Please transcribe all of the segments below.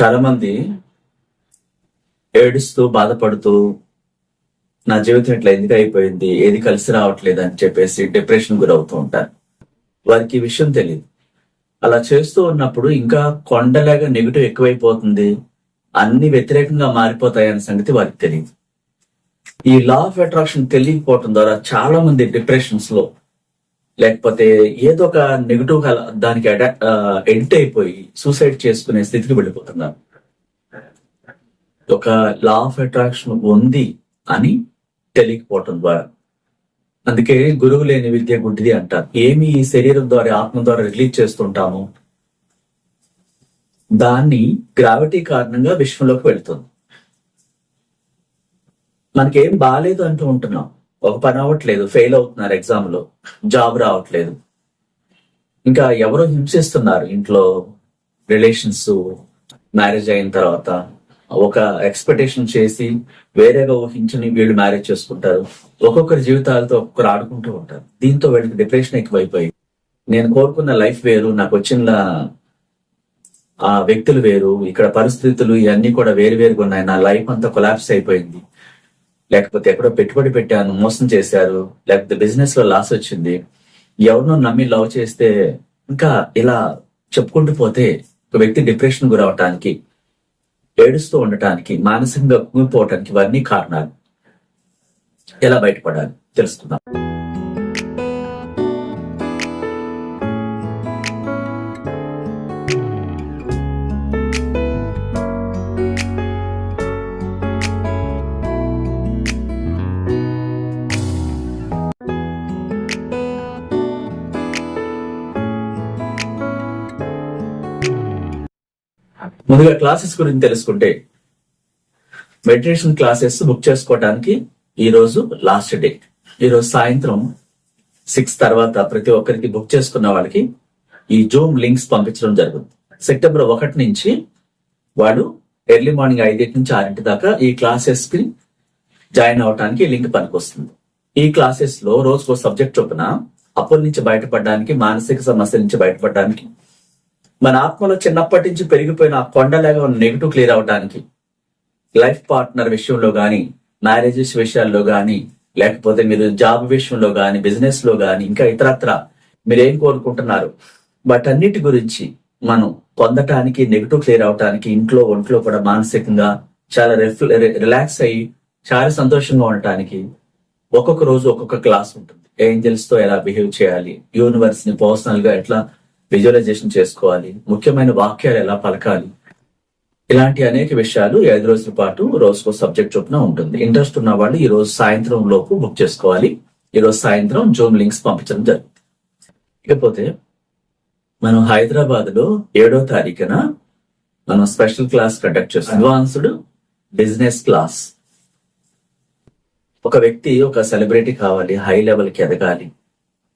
చాలా మంది ఏడుస్తూ బాధపడుతూ నా జీవితం ఇట్లా ఎందుకు అయిపోయింది? ఏది కలిసి రావట్లేదు? అని చెప్పేసి డిప్రెషన్ గురవుతూ ఉంటారు. వారికి విషయం తెలియదు అలా చేస్తూ ఉన్నప్పుడు ఇంకా కొండలాగా నెగిటివ్ ఎక్కువైపోతుంది. అన్ని వ్యతిరేకంగా మారిపోతాయి సంగతి వారికి తెలియదు ఈ లా ఆఫ్ అట్రాక్షన్ తెలియకపోవటం ద్వారా చాలా మంది డిప్రెషన్స్లో లేకపోతే ఏదో ఒక నెగిటివ్ దానికి ఎడిట్ అయిపోయి సూసైడ్ చేసుకునే స్థితికి వెళ్ళిపోతున్నారు ఒక లా ఆఫ్ అట్రాక్షన్ ఉంది అని తెలియకపోవటం ద్వారా. అందుకే గురువు లేని విద్య గుడ్డిది అంటారు ఏమి ఈ శరీరం ద్వారా ఆత్మ ద్వారా రిలీజ్ చేస్తుంటాము? దాన్ని గ్రావిటీ కారణంగా విశ్వంలోకి వెళ్తుంది. మనకేం బాగాలేదు అంటూ ఉంటున్నాం. ఒక పని అవ్వట్లేదు ఫెయిల్ అవుతున్నారు ఎగ్జామ్లో జాబ్ రావట్లేదు. ఇంకా ఎవరో హింసిస్తున్నారు ఇంట్లో రిలేషన్స్ మ్యారేజ్ అయిన తర్వాత. ఒక ఎక్స్పెక్టేషన్ చేసి వేరేగా ఊహించుని వీళ్ళు మ్యారేజ్ చేసుకుంటారు. ఒక్కొక్కరి జీవితాలతో ఒక్కొక్కరు ఆడుకుంటూ ఉంటారు. దీంతో వీళ్ళకి డిప్రెషన్ ఎక్కువైపోయి నేను కోరుకున్న లైఫ్ వేరు నాకు వచ్చిన ఆ వ్యక్తులు వేరు ఇక్కడ పరిస్థితులు ఇవన్నీ కూడా వేరు వేరుగా ఉన్నాయి. నా లైఫ్ అంతా కొలాప్స్ అయిపోయింది. లేకపోతే ఎక్కడో పెట్టుబడి పెట్టాను మోసం చేశారు లేకపోతే బిజినెస్లో లాస్ వచ్చింది ఎవరినో నమ్మి లవ్ చేస్తే ఇంకా ఇలా చెప్పుకుంటూ పోతే ఒక వ్యక్తి డిప్రెషన్ గురవటానికి ఏడుస్తూ ఉండటానికి మానసికంగా కుంగిపోవటానికి ఇవన్నీ కారణాలు. ఎలా బయటపడాలి? తెలుసుకుందాం. ముందుగా క్లాసెస్ గురించి తెలుసుకుంటే మెడిటేషన్ క్లాసెస్ బుక్ చేసుకోవడానికి ఈ రోజు లాస్ట్ డే ఈ రోజు సాయంత్రం సిక్స్ తర్వాత ప్రతి ఒక్కరికి బుక్ చేసుకున్న వాళ్ళకి ఈ జూమ్ లింక్స్ పంపించడం జరుగుతుంది. సెప్టెంబర్ ఒకటి నుంచి వాళ్ళు ఎర్లీ మార్నింగ్ ఐదింటి నుంచి ఆరింటి దాకా ఈ క్లాసెస్కి జాయిన్ అవడానికి లింక్ పనికొస్తుంది. ఈ క్లాసెస్లో రోజుకో సబ్జెక్ట్ చొప్పున అప్పుల నుంచి బయటపడడానికి మానసిక సమస్య నుంచి బయటపడడానికి మన ఆత్మలో చిన్నప్పటి నుంచి పెరిగిపోయిన ఆ కొండలాగా ఉన్న నెగిటివ్ క్లియర్ అవడానికి లైఫ్ పార్ట్నర్ విషయంలో కానీ మ్యారేజెస్ విషయాల్లో కానీ లేకపోతే మీరు జాబ్ విషయంలో కానీ బిజినెస్లో కానీ ఇంకా ఇతరత్ర మీరు ఏం కోరుకుంటున్నారు? వాటన్నిటి గురించి మనం పొందటానికి నెగిటివ్ క్లియర్ అవటానికి ఇంట్లో ఒంట్లో కూడా మానసికంగా చాలా రిలాక్స్ అయ్యి చాలా సంతోషంగా ఉండటానికి ఒక్కొక్క రోజు ఒక్కొక్క క్లాస్ ఉంటుంది. ఏంజల్స్తో ఎలా బిహేవ్ చేయాలి? యూనివర్స్ని పర్సనల్గా ఎట్లా విజువలైజేషన్ చేసుకోవాలి. ముఖ్యమైన వాక్యాలు ఎలా పలకాలి? ఇలాంటి అనేక విషయాలు ఐదు రోజుల పాటు రోజుకో సబ్జెక్ట్ చొప్పున ఉంటుంది. ఇంట్రెస్ట్ ఉన్న వాళ్ళు ఈ రోజు సాయంత్రం లోపు బుక్ చేసుకోవాలి. ఈ రోజు సాయంత్రం జూమ్ లింక్స్ పంపించడం జరుగుతుంది. ఇకపోతే మనం హైదరాబాద్లో ఏడో తారీఖున మనం స్పెషల్ క్లాస్ కండక్ట్ చేస్తాం అడ్వాన్స్డ్ బిజినెస్ క్లాస్. ఒక వ్యక్తి ఒక సెలబ్రిటీ కావాలి హై లెవెల్కి ఎదగాలి.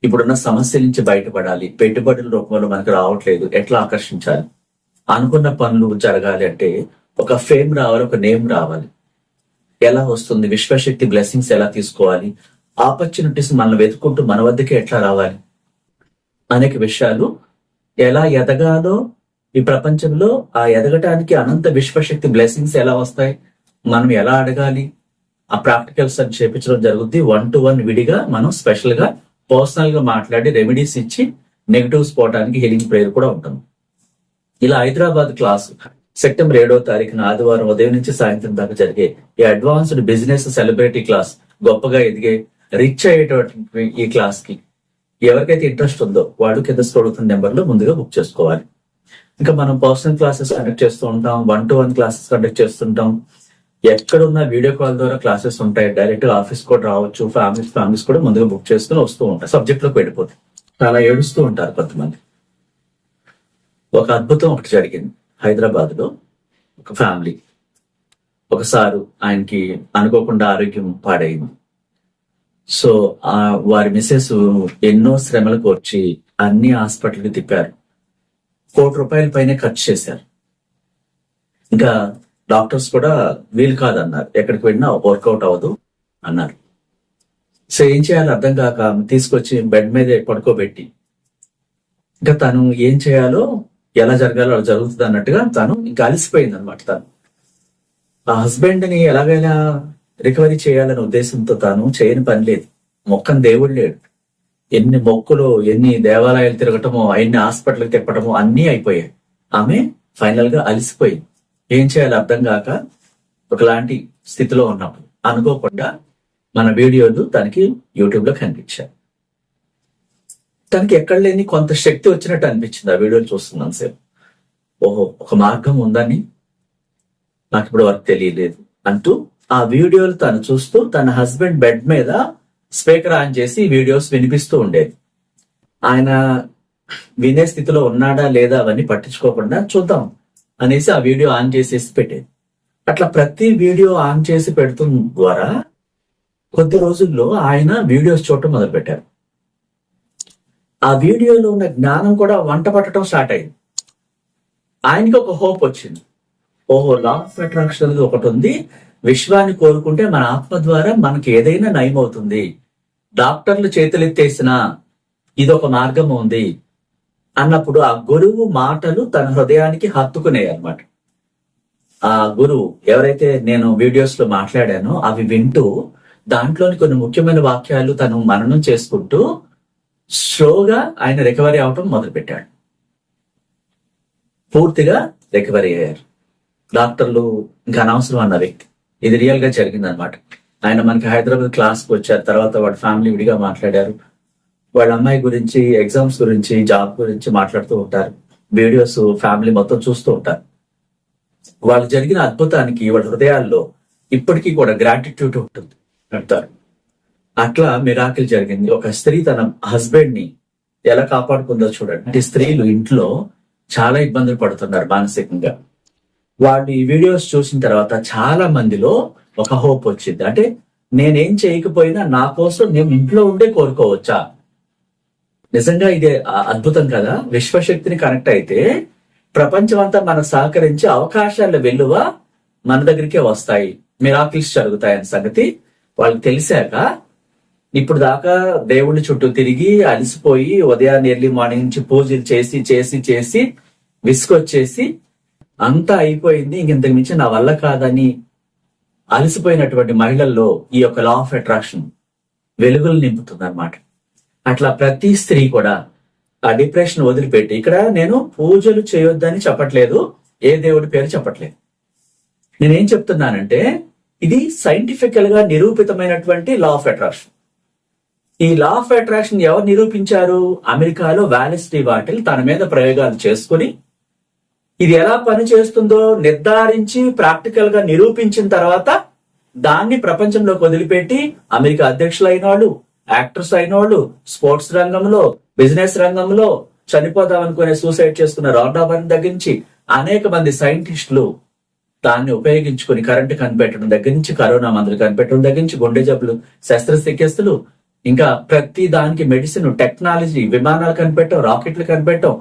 ఇప్పుడున్న సమస్య నుంచి బయటపడాలి. పెట్టుబడుల రూపంలో మనకు రావట్లేదు. ఎట్లా ఆకర్షించాలి? అనుకున్న పనులు జరగాలి అంటే ఒక ఫేమ్ రావాలి ఒక నేమ్ రావాలి. ఎలా వస్తుంది? విశ్వశక్తి బ్లెస్సింగ్స్ ఎలా తీసుకోవాలి? ఆపర్చునిటీస్ మనం వెతుక్కుంటూ మన వద్దకే ఎట్లా రావాలి? అనేక విషయాలు. ఎలా ఎదగాలో ఈ ప్రపంచంలో ఆ ఎదగటానికి అనంత విశ్వశక్తి బ్లెస్సింగ్స్ ఎలా వస్తాయి? మనం ఎలా అడగాలి? ఆ ప్రాక్టికల్స్ అని చేపించడం జరుగుద్ది. వన్ టు వన్ విడిగా మనం స్పెషల్గా పర్సనల్గా మాట్లాడి రెమెడీస్ ఇచ్చి నెగిటివ్స్ పోవడానికి హీలింగ్ ప్రేయర్ కూడా ఉంటుంది ఇలా హైదరాబాద్ క్లాస్ సెప్టెంబర్ ఏడో తారీఖున ఆదివారం ఉదయం నుంచి సాయంత్రం దాకా జరిగే ఈ అడ్వాన్స్డ్ బిజినెస్ సెలబ్రిటీ క్లాస్ గొప్పగా ఎదిగే రిచ్ అయ్యేటువంటి ఈ క్లాస్కి ఎవరికైతే ఇంట్రెస్ట్ ఉందో వాళ్ళు కింద స్క్రోడుతున్న నెంబర్లో ముందుగా బుక్ చేసుకోవాలి. ఇంకా మనం పర్సనల్ క్లాసెస్ కండక్ట్ చేస్తూ ఉంటాం one two one classes conduct చేస్తుంటాం. ఎక్కడున్న వీడియో కాల్ ద్వారా క్లాసెస్ ఉంటాయి. డైరెక్ట్గా ఆఫీస్ కూడా రావచ్చు. ఫ్యామిలీస్ ఫ్యామిలీస్ కూడా ముందుగా బుక్ చేసుకుని వస్తూ ఉంటాయి సబ్జెక్ట్లోకి వెళ్ళిపోతాయి. చాలా ఏడుస్తూ ఉంటారు కొంతమంది. ఒక అద్భుతం ఒకటి జరిగింది. హైదరాబాద్లో ఒక ఫ్యామిలీ. ఒక సారు ఆయనకి అనుకోకుండా ఆరోగ్యం పాడైంది. సో ఆ వారి మిసెస్ ఎన్నో శ్రమలకు వచ్చి అన్ని హాస్పిటల్కి తిప్పారు. కోటి రూపాయల పైనే ఖర్చు చేశారు. ఇంకా డాక్టర్స్ కూడా వీలు కాదన్నారు. ఎక్కడికి వెళ్ళినా వర్కౌట్ అవ్వదు అన్నారు. సో ఏం చేయాలో అర్థం కాక తీసుకొచ్చి బెడ్ మీద పడుకోబెట్టి ఇంకా తను ఏం చేయాలో ఎలా జరగాలో అలా జరుగుతుంది అన్నట్టుగా తను ఇంకా అలసిపోయింది అనమాట తను. ఆ హస్బెండ్ని ఎలాగైనా రికవరీ చేయాలనే ఉద్దేశంతో తాను చేయని పని లేదు. మొక్కని దేవుడు లేడు. ఎన్ని మొక్కులు ఎన్ని దేవాలయాలు తిరగటమో ఎన్ని హాస్పిటల్కి తిప్పటమో అన్నీ అయిపోయాయి. ఆమె ఫైనల్గా అలసిపోయింది. ఏం చేయాలో అర్థం కాక ఒకలాంటి స్థితిలో ఉన్నప్పుడు అనుకోకుండా మన వీడియోలు తనకి యూట్యూబ్లో కనిపించాయి. తనకి ఎక్కడ లేని కొంత శక్తి వచ్చినట్టు అనిపించింది ఆ వీడియోలు చూస్తున్నాను సేపు. ఓహో ఒక మార్గం ఉందని నాకు ఇప్పుడు వరకు తెలియలేదు అంటూ ఆ వీడియోలు తను చూస్తూ తన హస్బెండ్ బెడ్ మీద స్పీకర్ ఆన్ చేసి వీడియోస్ వినిపిస్తూ ఉండేది. ఆయన వినే స్థితిలో ఉన్నాడా లేదా అవన్నీ పట్టించుకోకుండా చూద్దాం అనేసి ఆ వీడియో ఆన్ చేసేసి పెట్టేది. అట్లా ప్రతి వీడియో ఆన్ చేసి పెడతం ద్వారా కొద్ది రోజుల్లో ఆయన వీడియోస్ చూడటం మొదలు పెట్టారు ఆ వీడియోలో ఉన్న జ్ఞానం కూడా వంట పట్టడం స్టార్ట్ అయింది. ఆయనకి ఒక హోప్ వచ్చింది. ఓహో లా ఆఫ్ అట్రాక్షన్ ఒకటి ఉంది. విశ్వాన్ని కోరుకుంటే మన ఆత్మ ద్వారా మనకి ఏదైనా నయం అవుతుంది డాక్టర్లు చేతులెత్తేసిన ఇదొక మార్గం ఉంది. అన్నప్పుడు ఆ గురువు మాటలు తన హృదయానికి హత్తుకునేవి అనమాట ఆ గురువు ఎవరైతే నేను వీడియోస్లో మాట్లాడానో అవి వింటూ దాంట్లోని కొన్ని ముఖ్యమైన వాక్యాలు తను మననం చేసుకుంటూ స్లోగా ఆయన రికవరీ అవటం మొదలుపెట్టాడు. పూర్తిగా రికవరీ అయ్యారు. డాక్టర్లు ఇంకా అనవసరం అన్న వ్యక్తి. ఇది రియల్గా జరిగింది అనమాట ఆయన మనకి హైదరాబాద్ క్లాస్కి వచ్చారు. తర్వాత వాడి ఫ్యామిలీ విడిగా మాట్లాడారు. వాళ్ళ అమ్మాయి గురించి ఎగ్జామ్స్ గురించి జాబ్ గురించి మాట్లాడుతూ ఉంటారు. వీడియోస్ ఫ్యామిలీ మొత్తం చూస్తూ ఉంటారు. వాళ్ళు జరిగిన అద్భుతానికి వాళ్ళ హృదయాల్లో ఇప్పటికీ కూడా గ్రాటిట్యూడ్ ఉంటుంది అంటారు. అట్లా మిరాకిల్ జరిగింది. ఒక స్త్రీ తన హస్బెండ్ని ఎలా కాపాడుకుందో చూడండి. అంటే స్త్రీలు ఇంట్లో చాలా ఇబ్బందులు పడుతున్నారు మానసికంగా. వాళ్ళు ఈ వీడియోస్ చూసిన తర్వాత చాలా మందిలో ఒక హోప్ వచ్చింది. అంటే నేనేం చేయకపోయినా నా కోసం నేను ఇంట్లో ఉండే కోరుకోవచ్చా? నిజంగా ఇది అద్భుతం కదా? విశ్వశక్తిని కనెక్ట్ అయితే ప్రపంచం అంతా మనకు సహకరించే అవకాశాల వెలువ మన దగ్గరికే వస్తాయి. మిరాకిల్స్ జరుగుతాయని సంగతి వాళ్ళకి తెలిసాక ఇప్పుడు దాకా దేవుడి చుట్టూ తిరిగి అలసిపోయి ఉదయాన్నే ఎర్లీ మార్నింగ్ నుంచి పూజలు చేసి చేసి చేసి విసుకొచ్చేసి అంతా అయిపోయింది. ఇంకింతకు మించి నా వల్ల కాదని అలసిపోయినటువంటి మహిళల్లో ఈ యొక్క లా ఆఫ్ అట్రాక్షన్ వెలుగులు నింపుతుంది అనమాట అట్లా ప్రతి స్త్రీ కూడా ఆ డిప్రెషన్ వదిలిపెట్టి ఇక్కడ నేను పూజలు చేయొద్దని చెప్పట్లేదు ఏ దేవుడి పేరు చెప్పట్లేదు. నేనేం చెప్తున్నానంటే ఇది సైంటిఫికల్గా నిరూపితమైనటువంటి లా ఆఫ్ అట్రాక్షన్ ఈ లా ఆఫ్ అట్రాక్షన్ ఎవరు నిరూపించారు? అమెరికాలో వ్యాలిస్టీ వాటిల్ తన మీద ప్రయోగాలు చేసుకుని ఇది ఎలా పనిచేస్తుందో నిర్ధారించి ప్రాక్టికల్గా నిరూపించిన తర్వాత దాన్ని ప్రపంచంలోకి వదిలిపెట్టి అమెరికా అధ్యక్షులైన వాళ్ళు యాక్టర్స్ అయిన వాళ్ళు స్పోర్ట్స్ రంగంలో బిజినెస్ రంగంలో చనిపోదాం అనుకునే సూసైడ్ చేసుకున్న రాడ్డాబర్ దగ్గర నుంచి అనేక మంది సైంటిస్టులు దాన్ని ఉపయోగించుకుని కరెంటు కనిపెట్టడం దగ్గర నుంచి కరోనా మందులు కనిపెట్టడం దగ్గర నుంచి గుండె జబ్బులు శస్త్రచికిత్సలు ఇంకా ప్రతి దానికి మెడిసిన్ టెక్నాలజీ విమానాలు కనిపెట్టడం రాకెట్లు కనిపెట్టడం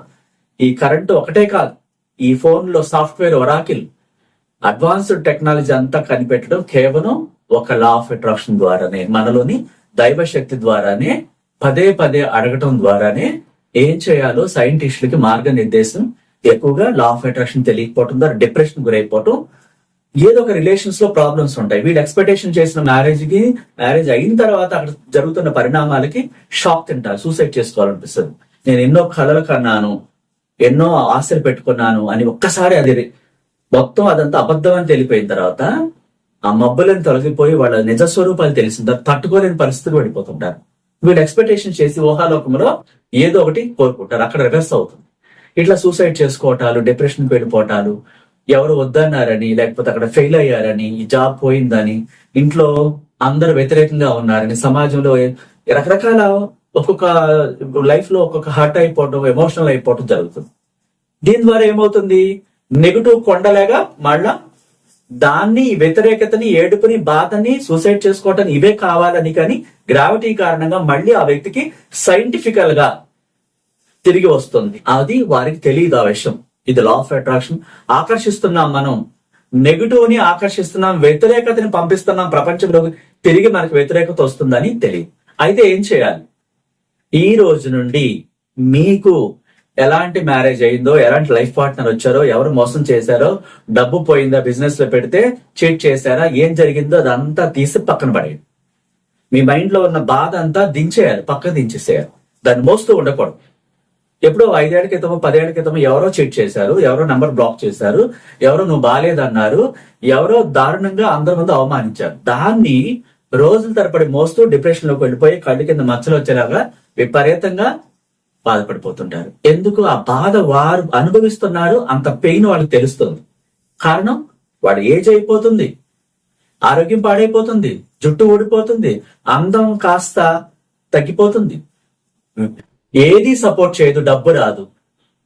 ఈ కరెంటు ఒకటే కాదు ఈ ఫోన్లో సాఫ్ట్వేర్ ఒరాకిల్ అడ్వాన్స్డ్ టెక్నాలజీ అంతా కనిపెట్టడం కేవలం ఒక లా ఆఫ్ అట్రాక్షన్ ద్వారానే మనలోని దైవ శక్తి ద్వారానే పదే పదే అడగటం ద్వారానే ఏం చేయాలో సైంటిస్టులకి మార్గనిర్దేశం ఎక్కువగా లా ఆఫ్ అట్రాక్షన్ తెలియకపోవడం ద్వారా డిప్రెషన్ గురైపోవటం ఏదో ఒక రిలేషన్స్లో ప్రాబ్లమ్స్ ఉంటాయి. వీళ్ళు ఎక్స్పెక్టేషన్ చేసిన మ్యారేజ్కి మ్యారేజ్ అయిన తర్వాత అక్కడ జరుగుతున్న పరిణామాలకి షాక్ తింటారు సూసైడ్ చేసుకోవాలనిపిస్తుంది. నేను ఎన్నో కళలు కన్నాను ఎన్నో ఆశలు పెట్టుకున్నాను అని ఒక్కసారి అది మొత్తం అదంతా అబద్ధం అని తెలిపోయిన తర్వాత ఆ మబ్బులను తొలగిపోయి వాళ్ళ నిజ స్వరూపాలు తెలిసిన తర్వాత తట్టుకోలేని పరిస్థితికి పడిపోతుంటారు వీళ్ళు ఎక్స్పెక్టేషన్ చేసి ఊహాలోకంలో ఏదో ఒకటి కోరుకుంటారు. అక్కడ రివర్స్ అవుతుంది. ఇట్లా సూసైడ్ చేసుకోవటాలు డిప్రెషన్కి వెళ్ళిపోవటాలు ఎవరు వద్దన్నారని లేకపోతే అక్కడ ఫెయిల్ అయ్యారని ఈ జాబ్ పోయిందని ఇంట్లో అందరు వ్యతిరేకంగా ఉన్నారని సమాజంలో రకరకాల ఒక్కొక్క లైఫ్లో ఒక్కొక్క హర్ట్ అయిపోవడం ఎమోషనల్ అయిపోవడం జరుగుతుంది. దీని ద్వారా ఏమవుతుంది? నెగిటివ్ కొండలేగా మళ్ళా దాన్ని వ్యతిరేకతని ఏడుపుని బాధని సూసైడ్ చేసుకోవటం ఇవే కావాలని కానీ గ్రావిటీ కారణంగా మళ్ళీ ఆ వ్యక్తికి సైంటిఫికల్గా తిరిగి వస్తుంది. అది వారికి తెలియదు ఆ విషయం. ఇది లా ఆఫ్ అట్రాక్షన్ ఆకర్షిస్తున్నాం మనం. నెగిటివ్ని ఆకర్షిస్తున్నాం వ్యతిరేకతని పంపిస్తున్నాం ప్రపంచంలోకి తిరిగి మనకు వ్యతిరేకత వస్తుందని తెలియదు. అయితే ఏం చేయాలి? ఈ రోజు నుండి మీకు ఎలాంటి మ్యారేజ్ అయిందో ఎలాంటి లైఫ్ పార్ట్నర్ వచ్చారో ఎవరు మోసం చేశారో డబ్బు పోయిందా బిజినెస్లో పెడితే చీట్ చేశారా ఏం జరిగిందో అదంతా తీసి పక్కన పడేయండి. మీ మైండ్లో ఉన్న బాధ అంతా దించేయాలి పక్కన దించేసేయాలి. దాన్ని మోస్తూ ఉండకూడదు. ఎప్పుడో ఐదేళ్ళ క్రితమో పదేళ్ళ క్రితమో ఎవరో చీట్ చేశారు ఎవరో నంబర్ బ్లాక్ చేశారు ఎవరో నువ్వు బాగాలేదన్నారు ఎవరో దారుణంగా అందరి ముందు అవమానించారు. దాన్ని రోజుల తరబడి మోస్తూ డిప్రెషన్లోకి వెళ్ళిపోయి కళ్ళు కింద మచ్చలు వచ్చేలాగా విపరీతంగా బాధపడిపోతుంటారు. ఎందుకు? ఆ బాధ వారు అనుభవిస్తున్నారు అంత పెయిన్ వాళ్ళకి తెలుస్తుంది. కారణం? వాడు ఏజ్ అయిపోతుంది. ఆరోగ్యం పాడైపోతుంది. జుట్టు ఊడిపోతుంది. అందం కాస్త తగ్గిపోతుంది. ఏది సపోర్ట్ చేయదు డబ్బు రాదు.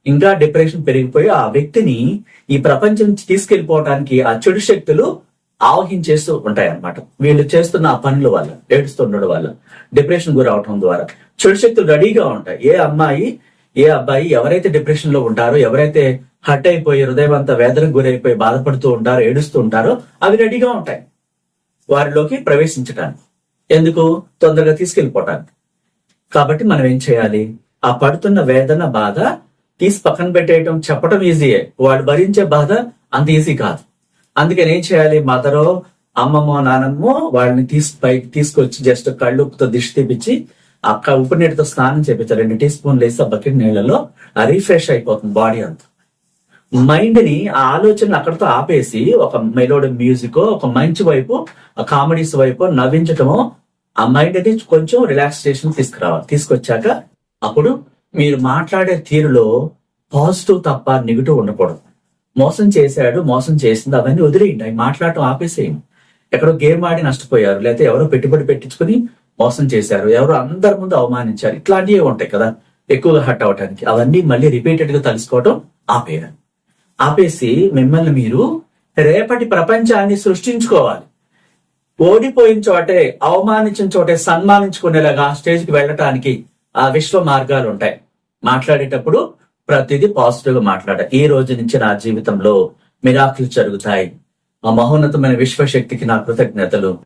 ఇంకా డిప్రెషన్ పెరిగిపోయి ఆ వ్యక్తిని ఈ ప్రపంచం నుంచి తీసుకెళ్ళిపోవడానికి ఆ చెడు శక్తులు ఆవహించేస్తూ ఉంటాయి అన్నమాట వీళ్ళు చేస్తున్న ఆ పనుల వల్ల ఏడుస్తుండడం వల్ల డిప్రెషన్ గురవటం ద్వారా. చెడు శక్తులు రెడీగా ఉంటాయి. ఏ అమ్మాయి ఏ అబ్బాయి ఎవరైతే డిప్రెషన్లో ఉంటారో ఎవరైతే హట్ అయిపోయి హృదయం అంతా వేదనకు గురైపోయి బాధపడుతూ ఉంటారో ఏడుస్తూ ఉంటారో అవి రెడీగా ఉంటాయి. వారిలోకి ప్రవేశించడానికి ఎందుకు? తొందరగా తీసుకెళ్ళిపోవటానికి కాబట్టి మనం ఏం చేయాలి? ఆ పడుతున్న వేదన బాధ తీసి పక్కన పెట్టేయటం చెప్పడం ఈజీయే వాడు భరించే బాధ అంత ఈజీ కాదు. అందుకని ఏం చేయాలి? మదరో అమ్మమ్మో నానమ్మో వాళ్ళని తీసి పైకి తీసుకొచ్చి జస్ట్ కళ్ళు ఉప్పుతో దిష్టి తీపిచ్చి అక్క ఉప్పు నీటితో స్నానం చేపించారు. రెండు టీ స్పూన్లు వేసి ఆ బకెట్ నీళ్ళలో రీఫ్రెష్ అయిపోతుంది బాడీ అంతా. మైండ్ని ఆ ఆలోచన అక్కడతో ఆపేసి ఒక మెలోడి మ్యూజిక్ ఒక మంచి వైపు ఆ కామెడీస్ వైపు నవ్వించటము ఆ మైండ్ని కొంచెం రిలాక్సేషన్ తీసుకురావాలి. తీసుకొచ్చాక అప్పుడు మీరు మాట్లాడే తీరులో పాజిటివ్ తప్ప నెగిటివ్ ఉండకూడదు. మోసం చేశాడు మోసం చేసింది అవన్నీ వదిలేయండి. అవి మాట్లాడటం ఆపేసేయండి. ఎక్కడో గేమ్ ఆడి నష్టపోయారు లేకపోతే ఎవరో పెట్టుబడి పెట్టించుకుని మోసం చేశారు. ఎవరు అందరి ముందు అవమానించారు. ఇట్లాంటివి ఉంటాయి కదా ఎక్కువగా హట్ అవటానికి. అవన్నీ మళ్ళీ రిపీటెడ్గా తలుసుకోవటం ఆపేయాలి ఆపేసి మిమ్మల్ని మీరు రేపటి ప్రపంచాన్ని సృష్టించుకోవాలి. ఓడిపోయిన చోటే అవమానించిన చోటే సన్మానించుకునేలాగా ఆ స్టేజ్కి వెళ్ళటానికి ఆ విశ్వ మార్గాలు ఉంటాయి. మాట్లాడేటప్పుడు ప్రతిదీ పాజిటివ్గా మాట్లాడాలి. ఈ రోజు నుంచి నా జీవితంలో మిరాకులు జరుగుతాయి. ఆ మహోన్నతమైన విశ్వశక్తికి నా కృతజ్ఞతలు.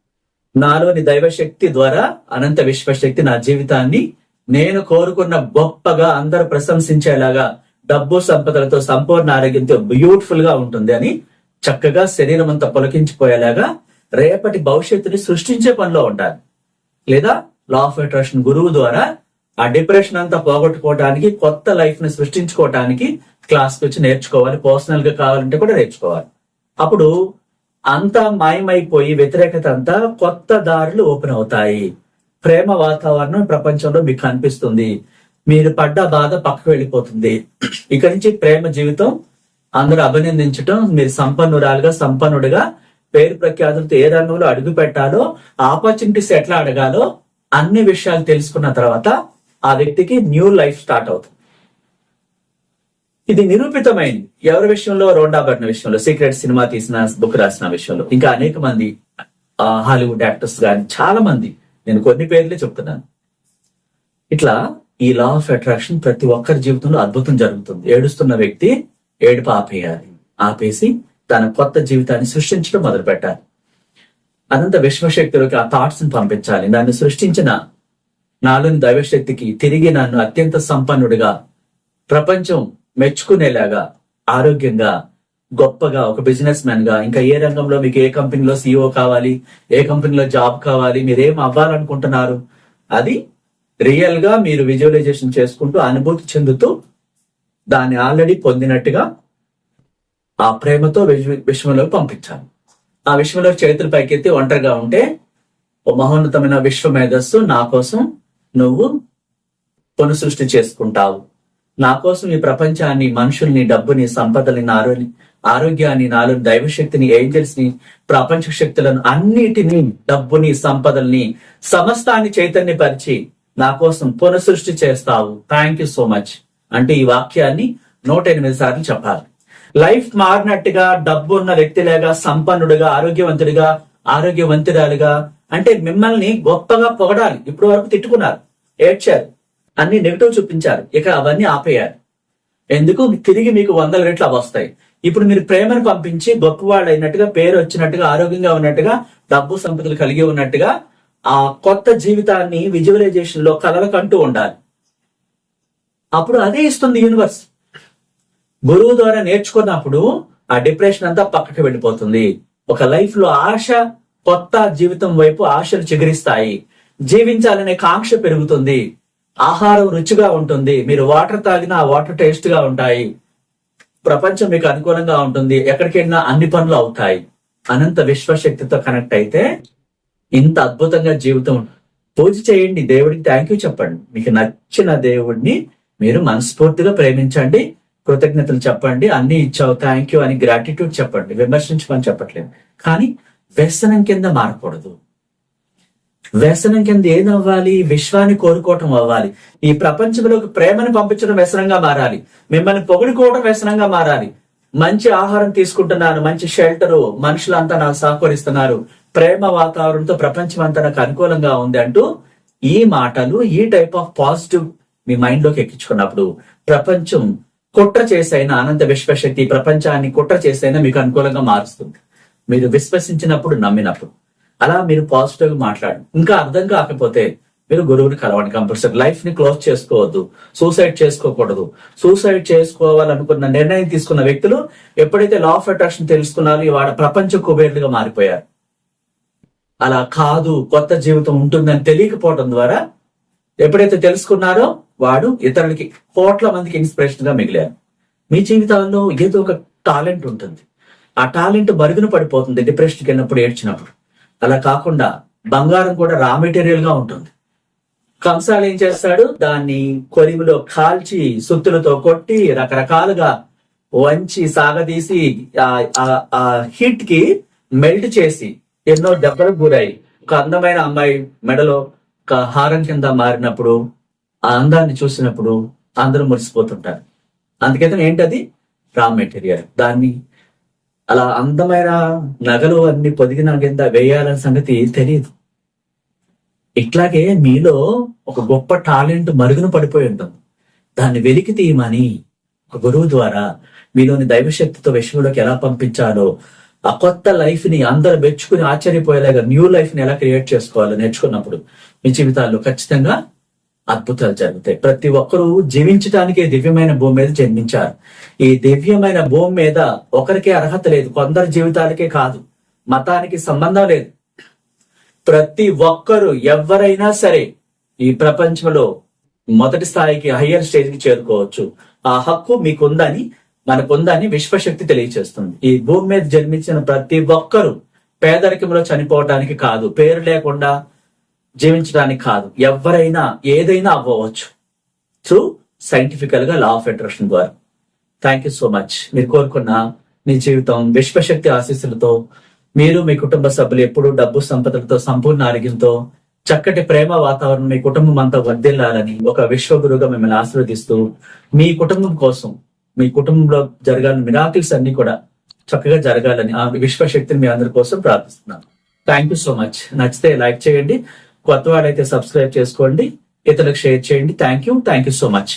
నాలోని దైవశక్తి ద్వారా అనంత విశ్వశక్తి నా జీవితాన్ని నేను కోరుకున్న గొప్పగా అందరు ప్రశంసించేలాగా డబ్బు సంపదలతో సంపూర్ణ ఆరోగ్యంతో బ్యూటిఫుల్గా ఉంటుంది అని చక్కగా శరీరం అంతా పొలకించిపోయేలాగా రేపటి భవిష్యత్తుని సృష్టించే పనిలో ఉండాలి లేదా లా ఆఫ్ అట్రాక్షన్ గురువు ద్వారా ఆ డిప్రెషన్ అంతా పోగొట్టుకోవడానికి కొత్త లైఫ్ని సృష్టించుకోవడానికి క్లాస్కి వచ్చి నేర్చుకోవాలి పర్సనల్గా కావాలంటే కూడా నేర్చుకోవాలి. అప్పుడు అంతా మాయమైపోయి వ్యతిరేకత అంతా కొత్త దారులు ఓపెన్ అవుతాయి. ప్రేమ వాతావరణం ప్రపంచంలో మీకు కనిపిస్తుంది. మీరు పడ్డ బాధ పక్కకు వెళ్ళిపోతుంది. ఇక్కడి నుంచి ప్రేమ జీవితం అందరూ అభినందించటం మీరు సంపన్నురాలుగా సంపన్నుడిగా పేరు ప్రఖ్యాతులతో ఏ రంగంలో అడుగు పెట్టాలో ఆపర్చునిటీస్ ఎట్లా అడగాలో అన్ని విషయాలు తెలుసుకున్న తర్వాత ఆ వ్యక్తికి న్యూ లైఫ్ స్టార్ట్ అవుతుంది. ఇది నిరూపితమైంది. ఎవరి విషయంలో? రోండా భట్న విషయంలో. సీక్రెట్ సినిమా తీసిన బుక్ రాసిన విషయంలో. ఇంకా అనేక మంది హాలీవుడ్ యాక్టర్స్ కానీ చాలా మంది నేను కొన్ని పేర్లే చెప్తున్నాను. ఇట్లా ఈ లా ఆఫ్ అట్రాక్షన్ ప్రతి ఒక్కరి జీవితంలో అద్భుతం జరుగుతుంది. ఏడుస్తున్న వ్యక్తి ఏడుపు ఆపేయాలి. ఆపేసి తన కొత్త జీవితాన్ని సృష్టించడం మొదలు పెట్టాలి అనంత విశ్వశక్తిలోకి ఆ థాట్స్ని పంపించాలి. దాన్ని సృష్టించిన నాలోని దైవశక్తికి తిరిగి నన్ను అత్యంత సంపన్నుడిగా ప్రపంచం మెచ్చుకునేలాగా ఆరోగ్యంగా గొప్పగా ఒక బిజినెస్ మ్యాన్గా ఇంకా ఏ రంగంలో మీకు ఏ కంపెనీలో సీఓ కావాలి ఏ కంపెనీలో జాబ్ కావాలి మీరు ఏం అవ్వాలనుకుంటున్నారు అది రియల్గా మీరు విజువలైజేషన్ చేసుకుంటూ అనుభూతి చెందుతూ దాన్ని ఆల్రెడీ పొందినట్టుగా ఆ ప్రేమతో విశ్వంలోకి పంపించాలి. ఆ విశ్వంలో చేతులు పైకెత్తి ఒంటరిగా ఉంటే ఓ మహోన్నతమైన విశ్వ మేధస్సు నా కోసం నువ్వు పునఃసృష్టి చేసుకుంటావు. నా కోసం ఈ ప్రపంచాన్ని మనుషుల్ని డబ్బుని సంపదల్ని నా ఆరోగ్యాన్ని నాలో దైవశక్తిని ఏంజల్స్ని ప్రపంచ శక్తులను అన్నిటినీ డబ్బుని సంపదల్ని సమస్తాన్ని చైతన్యపరిచి నా కోసం పునఃసృష్టి చేస్తావు. థ్యాంక్ యూ సో మచ్ అంటే ఈ వాక్యాన్ని నూట ఎనిమిది సార్లు చెప్పాలి. లైఫ్ మారినట్టుగా డబ్బు ఉన్న వ్యక్తిలాగా సంపన్నుడిగా ఆరోగ్యవంతుడిగా ఆరోగ్యవంతురాలుగా అంటే మిమ్మల్ని గొప్పగా పొగడాలి. ఇప్పటి వరకు తిట్టుకున్నారు. ఏడ్చారు. అన్ని నెగిటివ్ చూపించారు ఇక అవన్నీ ఆపేయాలి. ఎందుకు? తిరిగి మీకు వందల రెట్లు అవి వస్తాయి. ఇప్పుడు మీరు ప్రేమను పంపించి గొప్పవాళ్ళు అయినట్టుగా పేరు వచ్చినట్టుగా ఆరోగ్యంగా ఉన్నట్టుగా డబ్బు సంపదలు కలిగి ఉన్నట్టుగా ఆ కొత్త జీవితాన్ని విజువలైజేషన్లో కలలకంటూ ఉండాలి. అప్పుడు అదే ఇస్తుంది యూనివర్స్ గురువు ద్వారా నేర్చుకున్నప్పుడు ఆ డిప్రెషన్ అంతా పక్కకి వెళ్ళిపోతుంది. ఒక లైఫ్లో ఆశ కొత్త జీవితం వైపు ఆశలు చిగురిస్తాయి. జీవించాలనే కాంక్ష పెరుగుతుంది. ఆహారం రుచిగా ఉంటుంది. మీరు వాటర్ తాగినా ఆ వాటర్ టేస్ట్గా ఉంటాయి. ప్రపంచం మీకు అనుకూలంగా ఉంటుంది. ఎక్కడికి వెళ్ళినా అన్ని పనులు అవుతాయి. అనంత విశ్వశక్తితో కనెక్ట్ అయితే ఇంత అద్భుతంగా జీవితం పూజ చేయండి. దేవుడికి థ్యాంక్ యూ చెప్పండి. మీకు నచ్చిన దేవుడిని మీరు మనస్ఫూర్తిగా ప్రేమించండి. కృతజ్ఞతలు చెప్పండి. అన్ని ఇచ్చావు. థ్యాంక్ యూ అని గ్రాటిట్యూడ్ చెప్పండి. విమర్శించమని చెప్పట్లేదు. కానీ వ్యసనం కింద మారకూడదు. వ్యసనం కింద ఏది అవ్వాలి? విశ్వాన్ని కోరుకోవటం అవ్వాలి. ఈ ప్రపంచంలోకి ప్రేమను పంపించడం వ్యసనంగా మారాలి. మిమ్మల్ని పొగుడుకోవడం వ్యసనంగా మారాలి. మంచి ఆహారం తీసుకుంటున్నాను మంచి షెల్టరు మనుషులంతా నాకు సహకరిస్తున్నారు. ప్రేమ వాతావరణంతో ప్రపంచం అంతా నాకు అనుకూలంగా ఉంది అంటూ ఈ మాటలు ఈ టైప్ ఆఫ్ పాజిటివ్ మీ మైండ్లోకి ఎక్కించుకున్నప్పుడు ప్రపంచం కుట్ర చేసైనా అనంత విశ్వశక్తి ప్రపంచాన్ని కుట్ర చేసైనా మీకు అనుకూలంగా మారుస్తుంది. మీరు విశ్వసించినప్పుడు నమ్మినప్పుడు. అలా మీరు పాజిటివ్గా మాట్లాడండి. ఇంకా అర్థం కాకపోతే మీరు గురువుని కలవండి కంపల్సరీ లైఫ్ని క్లోజ్ చేసుకోవద్దు సూసైడ్ చేసుకోకూడదు. సూసైడ్ చేసుకోవాలనుకున్న నిర్ణయం తీసుకున్న వ్యక్తులు ఎప్పుడైతే లా ఆఫ్ అట్రాక్షన్ తెలుసుకున్నారో వాడు ప్రపంచ కుబేర్లుగా మారిపోయారు. అలా కాదు కొత్త జీవితం ఉంటుందని తెలియకపోవడం ద్వారా ఎప్పుడైతే తెలుసుకున్నారో వాడు ఇతరులకి కోట్ల మందికి ఇన్స్పిరేషన్గా మిగిలారు. మీ జీవితాల్లో ఏదో ఒక టాలెంట్ ఉంటుంది. ఆ టాలెంట్ మరుగున పడిపోతుంది డిప్రెషన్కి వెళ్ళినప్పుడు ఏడ్చినప్పుడు. అలా కాకుండా బంగారం కూడా రా మెటీరియల్గా ఉంటుంది. కంసాలు ఏం చేస్తాడు? దాన్ని కొలిమిలో కాల్చి సుత్తులతో కొట్టి రకరకాలుగా వంచి సాగదీసి ఆ- ఆ- హీట్కి మెల్ట్ చేసి ఎన్నో దెబ్బలకు గురాయి ఒక అందమైన అమ్మాయి మెడలో ఒక హారం కింద మారినప్పుడు ఆ అందాన్ని చూసినప్పుడు అందరూ మురిసిపోతుంటారు. అందుకైతే ఏంటది? Raw material. దాన్ని అలా అందమైన నగలు అన్ని పొదిగిన కింద వేయాలనే సంగతి తెలియదు ఇట్లాగే మీలో ఒక గొప్ప టాలెంట్ మరుగున పడిపోయి ఉంటుంది. దాన్ని వెలికి తీయమని ఒక గురువు ద్వారా మీలోని దైవశక్తితో విషయంలోకి ఎలా పంపించాలో ఆ కొత్త లైఫ్ని అందరూ మెచ్చుకుని ఆశ్చర్యపోయేలాగా న్యూ లైఫ్ని ఎలా క్రియేట్ చేసుకోవాలో నేర్చుకున్నప్పుడు మీ జీవితాల్లో ఖచ్చితంగా అద్భుతాలు జరుగుతాయి. ప్రతి ఒక్కరూ జీవించడానికి దివ్యమైన భూమి మీద జన్మించారు. ఈ దివ్యమైన భూమి మీద ఒకరికే అర్హత లేదు. కొందరి జీవితాలకే కాదు. మతానికి సంబంధం లేదు. ప్రతి ఒక్కరు ఎవరైనా సరే ఈ ప్రపంచంలో మొదటి స్థాయికి హయ్యర్ స్టేజ్కి చేరుకోవచ్చు. ఆ హక్కు మీకుందని మనకుందని విశ్వశక్తి తెలియచేస్తుంది. ఈ భూమి మీద జన్మించిన ప్రతి ఒక్కరు పేదరికంలో చనిపోవడానికి కాదు. పేరు లేకుండా జీవించడానికి కాదు ఎవరైనా ఏదైనా అవ్వవచ్చు. త్రూ సైంటిఫికల్గా లా ఆఫ్ అట్రాక్షన్ ద్వారా. థ్యాంక్ యూ సో మచ్ మీరు కోరుకున్న మీ జీవితం విశ్వశక్తి ఆశీస్సులతో మీరు మీ కుటుంబ సభ్యులు ఎప్పుడూ డబ్బు సంపదలతో సంపూర్ణ ఆరోగ్యంతో చక్కటి ప్రేమ వాతావరణం మీ కుటుంబం అంతా వర్ధిల్లాలని ఒక విశ్వగురుగా మిమ్మల్ని ఆశీర్వదిస్తూ మీ కుటుంబం కోసం మీ కుటుంబంలో జరగాలని మిరాకిల్స్ అన్ని కూడా చక్కగా జరగాలని ఆ విశ్వశక్తిని మీ అందరి కోసం ప్రార్థిస్తున్నాను. థ్యాంక్ యూ సో మచ్ నచ్చితే లైక్ చేయండి. కొత్త వాళ్ళైతే సబ్స్క్రైబ్ చేసుకోండి. ఇతరులకు షేర్ చేయండి. Thank you thank you so much